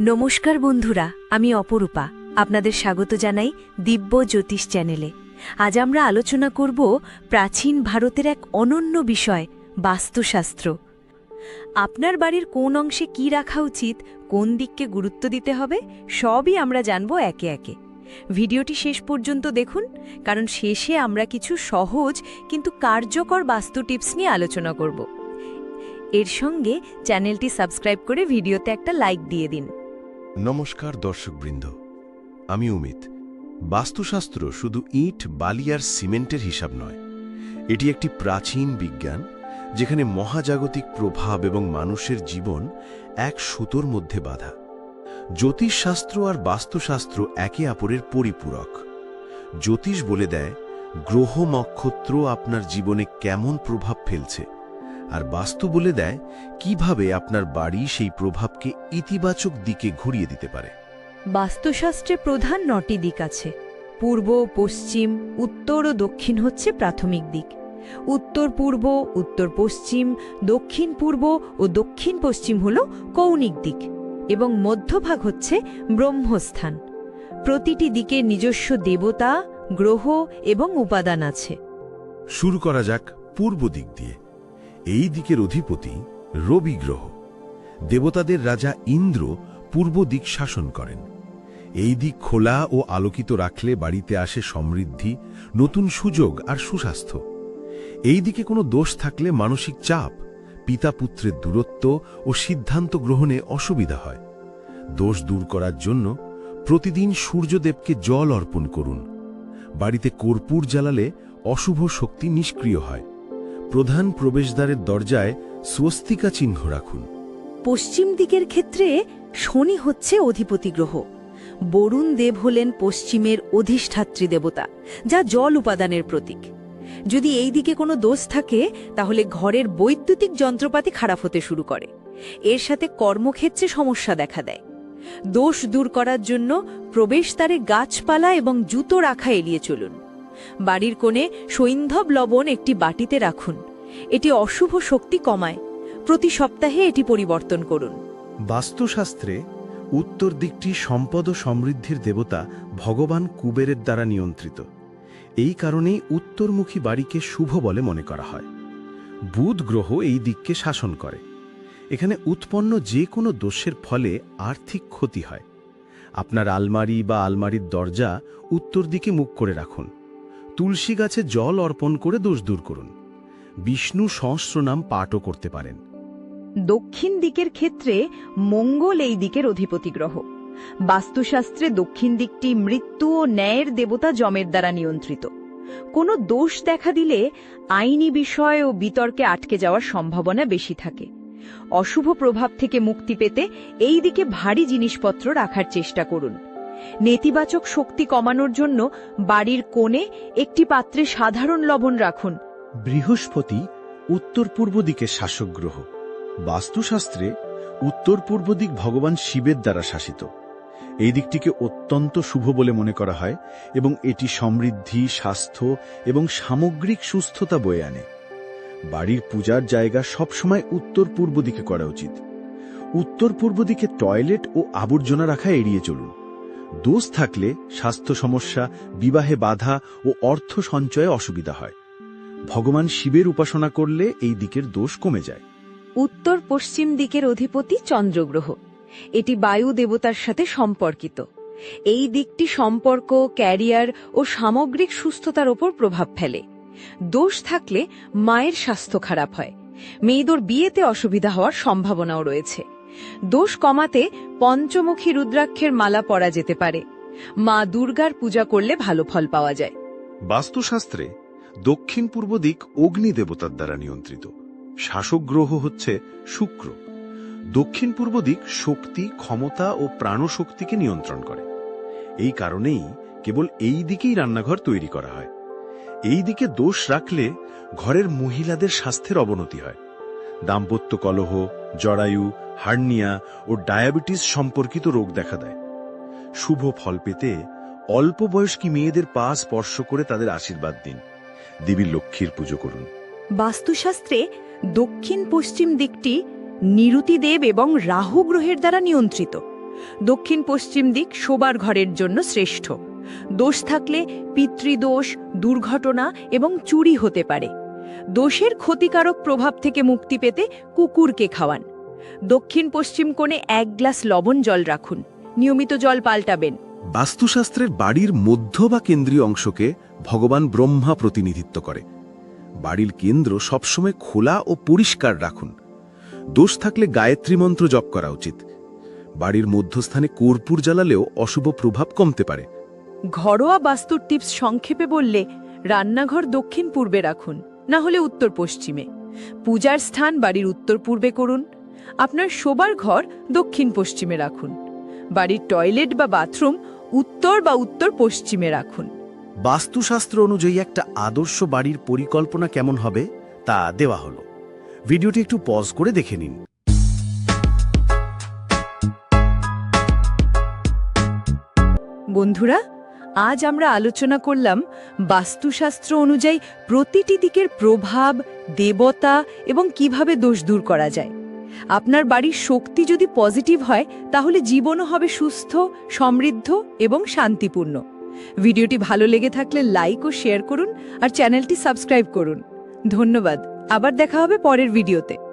নমস্কার বন্ধুরা, আমি অপরূপা। আপনাদের স্বাগত জানাই দিব্য জ্যোতিষ চ্যানেলে। আজ আমরা আলোচনা করব প্রাচীন ভারতের এক অনন্য বিষয়, বাস্তুশাস্ত্র। আপনার বাড়ির কোন অংশে কি রাখা উচিত, কোন দিককে গুরুত্ব দিতে হবে, সবই আমরা জানব একে একে। ভিডিওটি শেষ পর্যন্ত দেখুন, কারণ শেষে আমরা কিছু সহজ কিন্তু কার্যকর বাস্তু টিপস নিয়ে আলোচনা করব। এর সঙ্গে চ্যানেলটি সাবস্ক্রাইব করে ভিডিওতে একটা লাইক দিয়ে দিন। নমস্কার দর্শকবৃন্দ, আমি অমিত বাস্তুশাস্ত্র শুধু ইট, বালি আর সিমেন্টের হিসাব নয়, এটি একটি প্রাচীন বিজ্ঞান যেখানে মহাজাগতিক প্রভাব এবং মানুষের জীবন এক সুতোর মধ্যে বাঁধা। জ্যোতিষশাস্ত্র আর বাস্তুশাস্ত্র একে অপরের পরিপূরক। জ্যোতিষ বলে দেয়, গ্রহ নক্ষত্র আপনার জীবনে কেমন প্রভাব ফেলছে আর বাস্তু বলে দেয় কীভাবে আপনার বাড়ি সেই প্রভাবকে ইতিবাচক দিকে ঘুরিয়ে দিতে পারে। বাস্তুশাস্ত্রে প্রধান নটি দিক আছে। পূর্ব পশ্চিম উত্তর ও দক্ষিণ হচ্ছে প্রাথমিক দিক। উত্তর পূর্ব উত্তর পশ্চিম দক্ষিণ পূর্ব ও দক্ষিণ পশ্চিম হল কৌণিক দিক এবং মধ্যভাগ হচ্ছে ব্রহ্মস্থান। প্রতিটি দিকে নিজস্ব দেবতা গ্রহ এবং উপাদান আছে। শুরু করা যাক পূর্ব দিক দিয়ে। এই দিকের অধিপতি রবি গ্রহ। দেবতাদের রাজা ইন্দ্র পূর্ব দিক শাসন করেন। এই দিক খোলা ও আলোকিত রাখলে বাড়িতে আসে সমৃদ্ধি, নতুন সুযোগ আর সুস্বাস্থ্য। এই দিকে কোনো দোষ থাকলে মানসিক চাপ পিতা পুত্রের দূরত্ব ও সিদ্ধান্ত গ্রহণে অসুবিধা হয়। দোষ দূর করার জন্য প্রতিদিন সূর্যদেবকে জল অর্পণ করুন। বাড়িতে কর্পূর জ্বালালে অশুভ শক্তি নিষ্ক্রিয় হয়। প্রধান প্রবেশদ্বারের দরজায় স্বস্তিকা চিহ্ন রাখুন। পশ্চিম দিকের ক্ষেত্রে শনি হচ্ছে অধিপতি গ্রহ। বরুণ দেব হলেন পশ্চিমের অধিষ্ঠাত্রী দেবতা, যা জল উপাদানের প্রতীক। যদি এই দিকে কোনো দোষ থাকে, তাহলে ঘরের বৈদ্যুতিক যন্ত্রপাতি খারাপ হতে শুরু করে। এর সাথে কর্মক্ষেত্রে সমস্যা দেখা দেয়। দোষ দূর করার জন্য প্রবেশদ্বারে গাছপালা এবং জুতো রাখা এড়িয়ে চলুন। বাড়ির কোণে সৈন্ধব লবণ একটি বাটিতে রাখুন। এটি অশুভ শক্তি কমায়। প্রতি সপ্তাহে এটি পরিবর্তন করুন। বাস্তুশাস্ত্রে উত্তর দিকটি সম্পদ ও সমৃদ্ধির দেবতা ভগবান কুবেরের দ্বারা নিয়ন্ত্রিত। এই কারণেই উত্তরমুখী বাড়িকে শুভ বলে মনে করা হয়। বুধ গ্রহ এই দিককে শাসন করে। এখানে উৎপন্ন যে কোনো দোষের ফলে আর্থিক ক্ষতি হয়। আপনার আলমারি বা আলমারির দরজা উত্তর দিকে মুখ করে রাখুন। তুলসী গাছে জল অর্পণ করে দোষ দূর করুন। বিষ্ণু সহস্রনাম পাঠও করতে পারেন। দক্ষিণ দিকের ক্ষেত্রে মঙ্গল এই দিকের অধিপতি গ্রহ। বাস্তুশাস্ত্রে দক্ষিণ দিকটি মৃত্যু ও ন্যায়ের দেবতা যমের দ্বারা নিয়ন্ত্রিত। কোনো দোষ দেখা দিলে আইনি বিষয় ও বিতর্কে আটকে যাওয়ার সম্ভাবনা বেশি থাকে। অশুভ প্রভাব থেকে মুক্তি পেতে এই দিকে ভারী জিনিসপত্র রাখার চেষ্টা করুন। নেতিবাচক শক্তি কমানোর জন্য বাড়ির কোণে একটি পাত্রে সাধারণ লবণ রাখুন। বৃহস্পতি উত্তর পূর্ব দিকে শাসক গ্রহ বাস্তুশাস্ত্রে উত্তর পূর্ব দিক ভগবান শিবের দ্বারা শাসিত। এই দিকটিকে অত্যন্ত শুভ বলে মনে করা হয় এবং এটি সমৃদ্ধি, স্বাস্থ্য এবং সামগ্রিক সুস্থতা বয়ে আনে। বাড়ির পূজার জায়গা সবসময় উত্তর পূর্ব দিকে করা উচিত। উত্তর পূর্ব দিকে টয়লেট ও আবর্জনা রাখা এড়িয়ে চলুন। দোষ থাকলে স্বাস্থ্য সমস্যা, বিবাহে বাধা ও অর্থ সঞ্চয়ে অসুবিধা হয়। ভগবান শিবের উপাসনা করলে এই দিকের দোষ কমে যায়। উত্তর পশ্চিম দিকের অধিপতি চন্দ্রগ্রহ। এটি বায়ু দেবতার সাথে সম্পর্কিত। এই দিকটি সম্পর্ক, ক্যারিয়ার ও সামগ্রিক সুস্থতার ওপর প্রভাব ফেলে। দোষ থাকলে মায়ের স্বাস্থ্য খারাপ হয়। মেয়েদের বিয়েতে অসুবিধা হওয়ার সম্ভাবনাও রয়েছে। দোষ কমাতে পঞ্চমুখী রুদ্রাক্ষের মালা পরা যেতে পারে। মা দুর্গার পূজা করলে ভালো ফল পাওয়া যায়। বাস্তুশাস্ত্রে দক্ষিণ পূর্ব দিক অগ্নি দেবতার দ্বারা নিয়ন্ত্রিত। শাসক গ্রহ হচ্ছে শুক্র। দক্ষিণ পূর্ব দিক শক্তি, ক্ষমতা ও প্রাণশক্তিকে নিয়ন্ত্রণ করে। এই কারণেই কেবল এই দিকেই রান্নাঘর তৈরি করা হয়। এই দিকে দোষ রাখলে ঘরের মহিলাদের স্বাস্থ্যের অবনতি হয়। দাম্পত্য কলহ, জরায়ু হার্নিয়া ও ডায়াবেটিস সম্পর্কিত রোগ দেখা দেয়। শুভ ফল পেতে অল্প বয়স্কী মেয়েদের পা স্পর্শ করে তাদের আশীর্বাদ দিন। দেবী লক্ষ্মীর পুজো করুন। বাস্তুশাস্ত্রে দক্ষিণ পশ্চিম দিকটি নিরুতিদেব এবং রাহু গ্রহের দ্বারা নিয়ন্ত্রিত। দক্ষিণ পশ্চিম দিক শোবার ঘরের জন্য শ্রেষ্ঠ। দোষ থাকলে পিতৃদোষ, দুর্ঘটনা এবং চুরি হতে পারে। দোষের ক্ষতিকারক প্রভাব থেকে মুক্তি পেতে কুকুরকে খাওয়ান। দক্ষিণ পশ্চিম কোণে এক গ্লাস লবণ জল রাখুন। নিয়মিত জল পাল্টাবেন। বাস্তুশাস্ত্রের বাড়ির মধ্য বা কেন্দ্রীয় অংশকে ভগবান ব্রহ্মা প্রতিনিধিত্ব করে। বাড়ির কেন্দ্র সবসময় খোলা ও পরিষ্কার রাখুন। দোষ থাকলে গায়ত্রী মন্ত্র জপ করা উচিত। বাড়ির মধ্যস্থানে কর্পূর জ্বালালেও অশুভ প্রভাব কমতে পারে। ঘরোয়া বাস্তুর টিপস সংক্ষেপে বললে রান্নাঘর দক্ষিণ পূর্বে রাখুন না হলে উত্তর পশ্চিমে পূজার স্থান বাড়ির উত্তর পূর্বে করুন আপনার শোবার ঘর দক্ষিণ পশ্চিমে রাখুন। বাড়ির টয়লেট বা বাথরুম উত্তর বা উত্তর পশ্চিমে রাখুন। বাস্তুশাস্ত্র অনুযায়ী একটা আদর্শ বাড়ির পরিকল্পনা কেমন হবে তা দেওয়া হলো। ভিডিওটি একটু পজ করে দেখে নিন। বন্ধুরা আজ আমরা আলোচনা করলাম বাস্তুশাস্ত্র অনুযায়ী প্রতিটি দিকের প্রভাব দেবতা এবং কীভাবে দোষ দূর করা যায়। আপনার বাড়ির শক্তি যদি পজিটিভ হয়, তাহলে জীবনও হবে সুস্থ, সমৃদ্ধ এবং শান্তিপূর্ণ। ভিডিওটি ভালো লেগে থাকলে লাইক ও শেয়ার করুন আর চ্যানেলটি সাবস্ক্রাইব করুন। ধন্যবাদ। আবার দেখা হবে পরের ভিডিওতে।